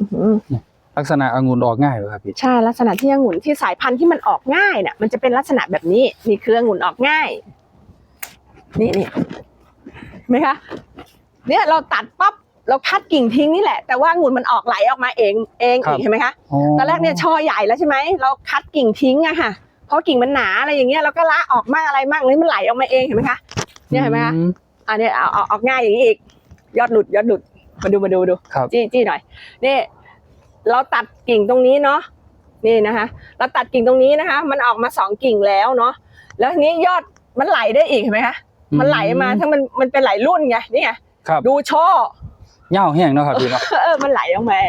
อื้อหือลักษณะองุ่นออกง่ายเหรอครับพี่ใช่ลักษณะที่องุ่นที่สายพันธุ์ที่มันออกง่ายเนี่ยมันจะเป็นลักษณะแบบนี้นี่คือองุ่นออกง่าย นี่นี่เห็นไหมคะ เนี่ยเราตัดปั๊บเราคัดกิ่งทิ้งนี่แหละ แต่ว่าองุ่นมันออกไหลออกมาเองเองอีกเห็นไหมคะตอนแรกเนี่ยช่อใหญ่แล้วใช่ไหมเราคัดกิ่งทิ้งอะค่ะเพราะกิ่งมันหนาอะไรอย่างเงี้ยเราก็ละออกมากอะไรมากเลยมันไหลออกมาเองเห็นไหมคะเนี่ยเห็นไหมคะอือันนี้เอาเอาออกง่ายอย่างนี้อีก ยอดหลุดยอดหลุด มาดูมาดูมาดูครับ จี้จี้หน่อยนี่เราตัดกิ่งตรงนี้เนาะนี่นะคะเราตัดกิ่งตรงนี้นะคะ มันออกมาสองกิ่งแล้วเนาะแล้วทีนี้ยอดมันไหลได้อีกเห็นไหมคะมันไหลมาถ้ามันมันเป็นไหลรุ่นไงนี่ไงครับดูช่อเหย้าแห้งเนาะครับพี่เนาะเออมันไหลออกมา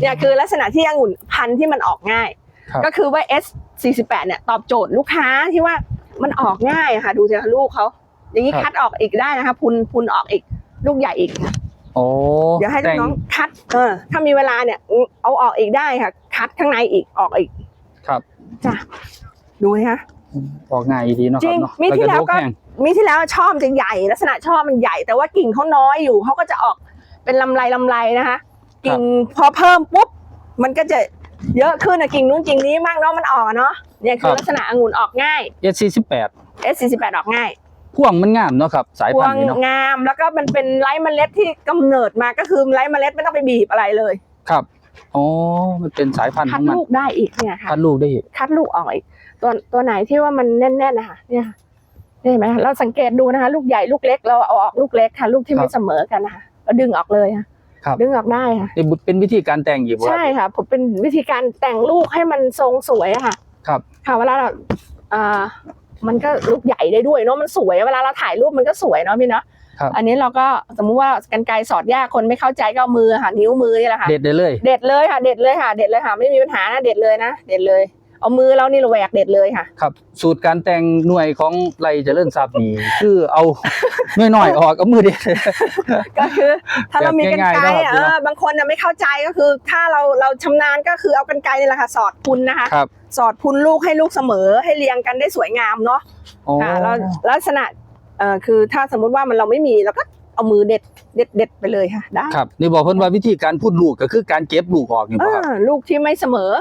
เนี่ยคือลักษณะที่องุ่นพันธุ์ที่มันออกง่ายครับก็คือว่า S 48เนี่ยตอบโจทย์ลูกค้าที่ว่ามันออกง่ายอะค่ะ ดูสิคะลูกเขาอย่างนี้คัดออกอีกได้นะคะ พุนพุนออกอีกลูกใหญ่อีก โอ้เดี๋ยวให้แต่งน้องๆคัดเออถ้ามีเวลาเนี่ยเอาออกอีกได้ค่ะ คัดข้างในอีกออกอีกครับจ้ะดูนะคะ ออกง่ายดีเนาะครับเนาะจริงมีที่แล้วก็ดกห้งมีที่แล้วช่อมันจะใหญ่ ลักษณะช่อมันใหญ่ แต่ว่ากิ่งเขาน้อยอยู่เขาก็จะออกเป็นลำไรลำไรนะคะ กิ่งพอเพิ่มปุ๊บมันก็จะเยอะขึ้นนะกิ่งนู้นกิ่งนี้มากเนาะมันออกอะเนาะเนี่ยคือลักษณะองุ่นออกง่ายเอสี่สิบแปด S 4 8 ออกง่าย พ่วงมันงามเนาะครับ สายพวพันงธุ์นี้เนาะงามแล้วก็มันเป็นไร้เมล็ดที่กำเนิดมาก็คือไร้เมล็ดไม่ต้องไปบีบอะไรเลยครับอ๋อมันเป็นสายพันธุ์ขคัอดงมันลูกได้อีกเนี่ยค่ะ คัดลูกได้อีกคัดลูกออกอีกตัวตัวไหนที่ว่ามันแน่นๆนะคะเนี่ยค่ะนี่เห็นไหมเราสังเกตดูนะคะ ลูกใหญ่ลูกเล็กเราเอาออกลูกเล็กค่ะ ลูกที่ไม่เสมอกันนะคะเราดึงออกเลยค่ะครับดึงออกได้ค่ะ นี่เป็นวิธีการแต่งอยู่บ่ครับใช่ค่ะ ผมเป็นวิธีการแต่งลูกให้มันทรงสวยอะค่ะครับ ค่ะเวลาเราอ่า มันก็ลูกใหญ่ได้ด้วยเนาะมันสวยเวลาเราถ่ายรูปมันก็สวยเนาะพี่เนาะครับอันนี้เราก็สมมุติว่ากันไกรสอดยากคนไม่เข้าใจก็เอามือค่ะนิ้วมือนี่แหละค่ะเด็ดได้เลย เด็ดเลยค่ะ เด็ดเลยค่ะ เด็ดเลยค่ะ ไม่มีปัญหานะเด็ดเลยนะเด็ดเลย เอามือเรานี่เราแหวกเด็ดเลยค่ะ ครับ สูตรการแต่งหน่วยของไรเจริญทรัพย์นี่คือเอาหน่วยน้อยออกเอามือเด็ดก็คือ ถ้าเรามีกันไกรแบบง่ายๆอะเนอะเออบางคนน่ะไม่เข้าใจก็คือ ถ้าเราเราชำนาญก็คือเอากันไกรนี่แหละค่ะสอดพุนนะคะครับสอดพุนลูกให้ลูกเสมอให้เรียงกันได้สวยงามเนาะอ๋อค่ะแล้วลักษณะเอ่อคือถ้าสมมุติว่ามันเราไม่มีเราก็ เอามือเด็ดเด็ดเด็ดไปเลยค่ะได้ครับนี่บอกเพิ่นว่าวิธีการพูดลูกก็คือการเก็บลูกออกนี่เอบ่ครับอลูกที่ไม่เสมอ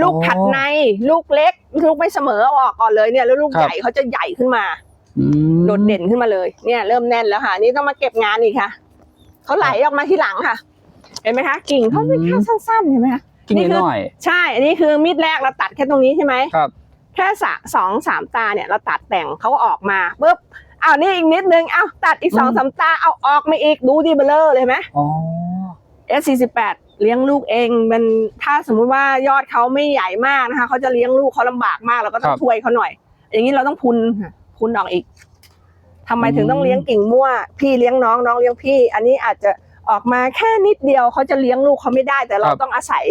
ลูกอ๋อถัดใน ลูกเล็ก ลูกไม่เสมอเอาออกก่อนเลยเนี่ยแล้วลูกครับใหญ่เขาจะใหญ่ขึ้นมาอืมโดดเด่นขึ้นมาเลย เนี่ยเริ่มแน่นแล้วค่ะ นี่ต้องมาเก็บงานอีกค่ะเขาไหลออกมาทีหลังค่ะ เห็นไหมคะกิ่งเขาไม่แค่สั้นๆเห็นไหมคะกินนี่คือน้อยใช่ อันนี้คือมีดแรกเราตัดแค่ตรงนี้ใช่ไหมๆครับแค่สะสองสามตาเนี่ยเราตัดแต่งเขาก็ออกมาปุ๊บ อ้าวนี่อีกนิดนึงอ้าวตัดอีกสองอืมสามตาเอาออกมาอีกดูดิเบลเลอร์เลยเห็นไหมอ๋อ S 4 8เลี้ยงลูกเองมันถ้าสมมุติว่ายอดเขาไม่ใหญ่มากนะคะเขาจะเลี้ยงลูกเขาลำบากมากเราก็ต้องช่วยเขาหน่อย อย่างนี้เราต้องพุนค่ะพุนออกอีกทำไมถึงต้องเลี้ยงกิ่งมั่ว พี่เลี้ยงน้องน้องเลี้ยงพี่ อันนี้อาจจะ ออกมาแค่นิดเดียวเขาจะเลี้ยงลูกเขาไม่ได้ แต่เราต้องอาศัย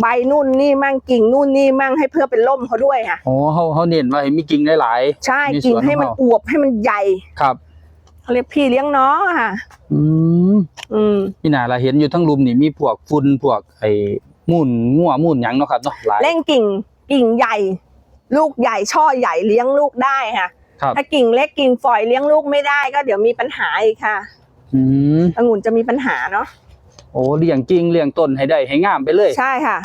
ใบนู่นนี่มั่งกิ่งนู่นนี่มั่งให้เพื่อเป็นล่มเขาด้วยค่ะโอ้เฮาเฮาเน้นว่าให้มีกิ่งหลาย ใช่ในสวนกิ่งให้มันของอเราวบให้มันใหญ่ๆครับ เขาเรียกพี่เลี้ยงน้องอะค่ะ อืมอืม นี่น่าละเห็นอยู่ทั้งรุมนี่มีพวกฝุ่นพวกไอ้มูนงัวมูนหยังเนาะครับเนาะหลาย เร่งกิ่งกิ่งใหญ่ ลูกใหญ่ช่อใหญ่เลี้ยงลูกได้ค่ะ ครับ ถ้ากิ่งเล็กกิ่งฝอยเลี้ยงลูกไม่ได้ก็เดี๋ยวมีปัญหาอีกค่ะ อืมองุ่นจะมีปัญหาเนาะโอ้เลี้ยงกิ่งเลี้ยงต้นให้ได้ให้งามไปเลย ใช่ค่ะ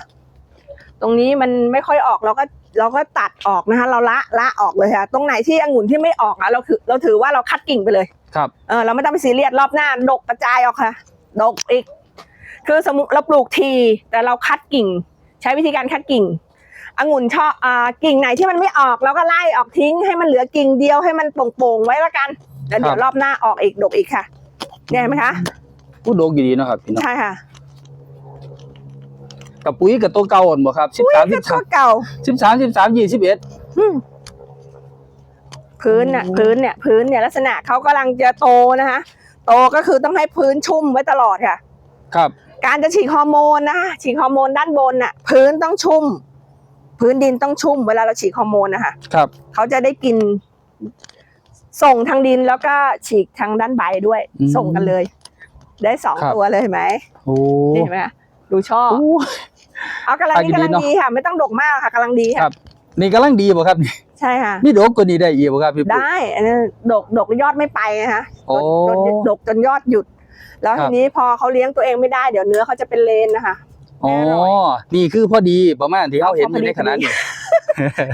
ตรงนี้มันไม่ค่อยออกเราก็เราก็ตัดออกนะคะ เราละละออกเลยค่ะ ตรงไหนที่องุ่นที่ไม่ออกอะเราคือเราถือว่าเราคัดกิ่งไปเลยครับเออเราไม่ต้องไปซีเรียสรอบหน้าดกกระจายออกค่ะ ดกอีก คือสมมติเราปลูกทีแต่เราคัดกิ่ง ใช้วิธีการคัดกิ่งองุ่นชอบอ่ากิ่งไหนที่มันไม่ออกเราก็ไล่ออกทิ้ง ให้มันเหลือกิ่งเดียวให้มันโป่งๆไว้แล้วกันแล้วเดี๋ยวรอบหน้าออกอีกดกอีกค่ะ เนี่ยเห็นไหมคะผู้โดกอยู่ดีเนาะครับพี่น้องใช่ค่ะกับปุ๋ยกับตัวเก่าอ่อนบ่ครับ13ก็ตัวเก่า13 13 13 21อืมพื้นน่ะอืมพื้นเนี่ยพื้นเนี่ยลักษณะเขากำลังจะโตนะคะโตก็คือต้องให้พื้นชุ่มไว้ตลอดค่ะ ครับ การจะฉีดฮอร์โมนนะคะฉีดฮอร์โมนด้านบนน่ะ พื้นต้องชุ่ม พื้นดินต้องชุ่มเวลาเราฉีดฮอร์โมนนะคะครับเขาจะได้กิน ส่งทางดินแล้วก็ฉีกทางด้านใบด้วย อืม ส่งกันเลย ได้สองครับตัวเลยเห็นไหมโอ้ นี่เห็นไหมคะดูช่อโอ้เอากำลังนี้อะดีกำลังเนอะดีค่ะ ไม่ต้องดกมากค่ะกำลังดีครัค่ะบ นี่กำลังดีบ่ครับนี่ใช่ค่ะมีโดกกว่านี้ได้อีกบ่ครับพี่ปุ๊ ได้อันนั้นดกดกยอดไม่ไปนะคะโอ้ดกดกจนยอดหยุด แล้วครัทีบ นี้พอเขาเลี้ยงตัวเองไม่ได้เดี๋ยวเนื้อเขาจะเป็นเลนนะคะ อ๋อแน่นอนนี่คือพอดีประมาณที่เขาเห็นอยู่ในขณะนี้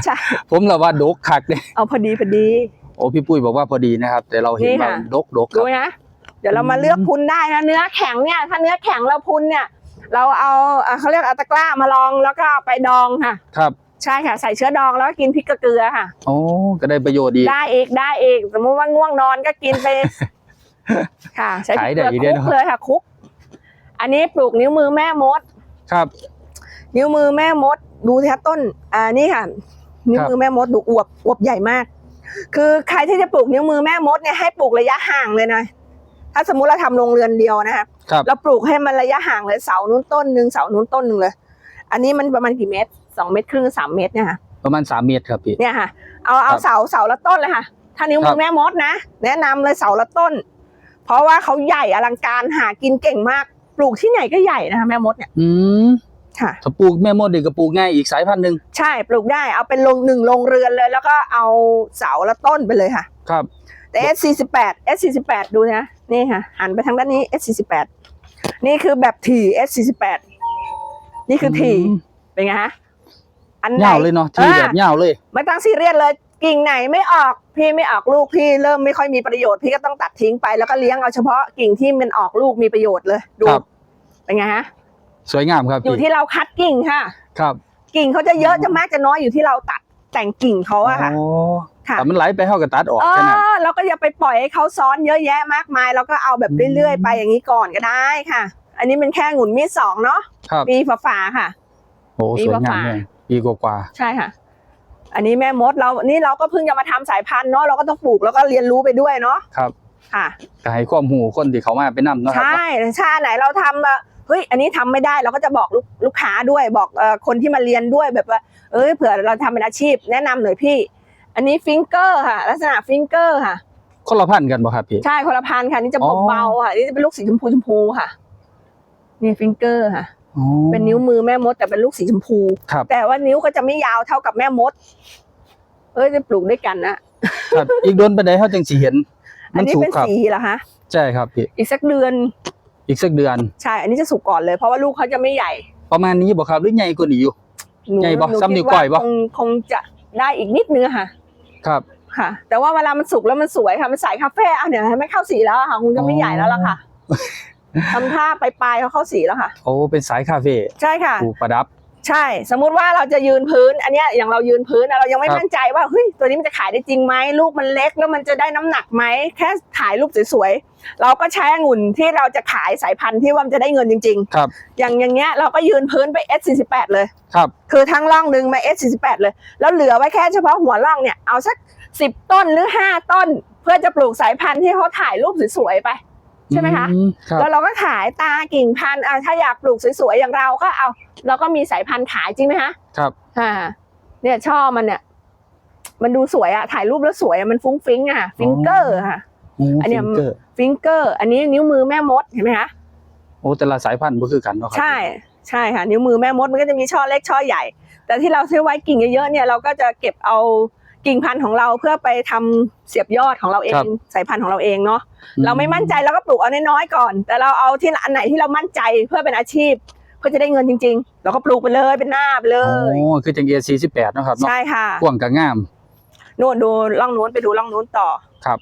ใช่ ผมละว่าดกคักเลยเอาพอดีพอดี โอ้พี่ปุ้ยบอกว่าพอดีนะครับ แต่เราเห็นนี่ว่าค่ะ ดกดกคดูรับ นะ เดี๋ยวเรามาเลือกพุนได้นะเนื้อแข็งเนี่ย ถ้าเนื้อแข็งเราพุนเนี่ย เราเอาเอ่อเขาเรียกเอาตะกร้ามาลองแล้วก็เอาไปดองค่ะ ครับใช่ค่ะใส่เชื้อดองแล้วก็กินพริกกับเกลือค่ะ โอ้ก็ได้ประโยชน์ดี ได้อีกได้อีกสมมติว่าง่วงนอนก็กินไป ค่ะ ใช้พริกเกลือขายได้อีกด้วยคลุเนกอะ เลยค่ะคลุก อันนี้ปลูกนิ้วมือแม่มด ครับ นิ้วมือแม่มด ดูที่ต้น อ่านี่ค่ะ นิ้วมือแม่มดดูอวบอวบใหญ่มาก คือใครที่จะปลูกนิ้วมือแม่มดเนี่ยให้ปลูกระยะห่างเลยนะถ้าสมมุติเราทำโรงเรือนเดียวนะคะครับเราปลูกให้มันระยะห่างเลยเสานู้นต้นหนึ่งเสานู้นต้นหนึ่งเลย อันนี้มันประมาณกี่เมตรสองเมตรครึ่งสามเมตรเนี่ยค่ะประมาณสามเมตรครับพี่เนี่ยค่ะ เอาเอาครับเสาเสาละต้นเลยค่ะ ถ้านิ้วครัมือบแม่มดนะแนะนำเลยเสาละต้น เพราะว่าเขาใหญ่อลังการหากินเก่งมาก ปลูกที่ไหนก็ใหญ่นะคะแม่มดเนี่ย อืม ค่ะถ้าปลูกแม่มดเด็กก็ปลูกง่ายอีกสายพันธุ์หนึ่งใช่ปลูกได้เอาเป็นโรงหนึ่งโรงเรือนเลย แล้วก็เอาเสาละต้นไปเลยค่ะ ครับแต่ S48 S48 ดูนะนี่ค่ะหันไปทางด้านนี้ S48 นี่คือแบบถี่ S48 นี่คือถี่มเป็นไงฮะอันไหนเหยาวเลยเนาะที่อ่าแบบเหยาวเลย ไม่ต้องซีเรียสเลยกิ่งไหนไม่ออกพี่ไม่ออกลูกพี่เริ่มไม่ค่อยมีประโยชน์พี่ก็ต้องตัดทิ้งไปแล้วก็เลี้ยงเอาเฉพาะกิ่งที่มันออกลูกมีประโยชน์เลยดูครับเป็นไงฮะ สวยงามครับอยู่พี่ที่เราคัดกิ่งค่ะ ครับ กิ่งเขาจะเยอะจะมากจะน้อยอยู่ที่เราตัดแต่งกิ่งเขาอะค่ะโอ้ค่ะแต่มันไหลไปเท่ากับตัดออกเอแค่นั้นอเราก็อย่าไปปล่อยให้เขาซ้อนเยอะแยะมากมายเราก็เอาแบบเรื่อยๆ ไปอย่างนี้ก่อนก็ได้ค่ะ อันนี้เป็นแค่หงุนมีดสองเนาะครับปีฝาๆค่ะโอ้ปีสวยงามกว่าๆเลยปีกว่าใช่ค่ะ อันนี้แม่มดเรานี่เราก็เพิ่งจะมาทำสายพันธุ์เนาะเราก็ต้องปลูกแล้วก็เรียนรู้ไปด้วยเนาะๆครับ ค่ะก็ให้ความหูคนที่เขามาไปนํเนาะครับใช่ชาไหนเราทำอะ เฮ้ยอันนี้ทำไม่ได้เราก็จะบอกลูกลูกค้าด้วยบอกเอ่อคนที่มาเรียนด้วยแบบว่า เอ้ยเผื่อเราทำเป็นอาชีพ แนะนำหน่อยพี่ อันนี้ฟิงเกอร์ค่ะ ลักษณะฟิงเกอร์ค่ะคนละพันธุ์กันบ่ครับพี่ใช่คนละพันธุ์ค่ะนี่จะอ๋อเบาๆค่ะนี่จะเป็นลูกสีชมพูชมพูค่ะนี่ฟิงเกอร์ค่ะอ๋อเป็นนิ้วมือแม่มด แต่เป็นลูกสีชมพูครับแต่ว่านิ้วก็จะไม่ยาวเท่ากับแม่มด เอ้ยจะปลูกด้วยกันนะครับอีกโดนไปได้เฮาจังสิเห็นอัมันนนี้สุกเป็นครับสีเหรอคะใช่ครับพี่อีกสักเดือน อีกสักเดือน ใช่ อันนี้จะสุกก่อนเลยเพราะว่าลูกเขาจะไม่ใหญ่ ประมาณนี้บ่ครับหรือใหญ่กว่านี้อยู่ หนูใหญ่ปะหนูซ้ำคิดนิ้วก้อยปะคงคงจะได้อีกนิดนึงอะค่ะ ครับ ค่ะ แต่ว่าเวลามันสุกแล้วมันสวยค่ะ มันใสคาเฟ่อะเนี่ยไม่เข้าสีแล้วอะค่ะ คงจะไม่อ๋อใหญ่แล้วล่ะค่ะทำท่าปลายๆเขาเข้าสีแล้วค่ะ โอ้เป็นสายคาเฟ่ใช่ค่ะ ปลูกประดับ ใช่ สมมุติว่าเราจะยืนพื้น อันเนี้ยอย่างเรายืนพื้นอะเรายังไม่ครับ มั่นใจว่าเฮ้ยตัวนี้มันจะขายได้จริงไหมลูกมันเล็กแล้วมันจะได้น้ำหนักไหมแค่ถ่ายรูปสวยๆเราก็ใช้องุ่นที่เราจะขายสายพันธุ์ที่ว่ามันจะได้เงินจริง ครับๆ อย่างอย่างเงี้ยเราก็ยืนพื้นไป S48 เลย ครับ คือทั้งร่องหนึ่งมา S48 เลย แล้วเหลือไว้แค่เฉพาะหัวร่องเนี่ยเอาสักสิบต้นหรือห้าต้น เพื่อจะปลูกสายพันธุ์ที่เขาถ่ายรูปสวยๆไป ใช่ไหมคะอืครับ แล้วเราก็ขายตากิ่งพันธุ์อะถ้าอยากปลูกสวยๆอย่างเราก็เอาเราก็มีสายพันธุ์ขายจริงไหมคะครับ อ่าเนี่ยช่อมันเนี่ย มันดูสวยอะถ่ายรูปแล้วสวยอะมันฟุ้งฟิ้งอะฟิงเกอร์ค่ะโอ้อันเนี้ย ฟิงเกอร์ฟิงเกอร์ อันนี้นิ้วมือแม่มดเห็นไหมคะ โอ้แต่ละสายพันธุ์บ่คือกันเนาะครับใช่ใช่ค่ะ นิ้วมือแม่มดมันก็จะมีช่อเล็กช่อใหญ่ แต่ที่เราซื้อไว้กิ่งเยอะๆเนี่ยเราก็จะเก็บเอา กิ่งพันธุ์ของเราเพื่อไปทำเสียบยอดของเราเองสายพันธุ์ของเราเองเนาะเราไม่มั่นใจเราก็ปลูกเอาน้อยๆก่อน แต่เราเอาที่อันไหนที่เรามั่นใจเพื่อเป็นอาชีพเพื่อจะได้เงินจริง ๆ เราก็ปลูกไปเลยเป็นหน้าไปเลโอ้ยคือจังเอ48เนาะครับเนาะใช่ค่ะกว้างก็งามนู่นดูล่องนู้นไปดูล่องนู้นต่อครับ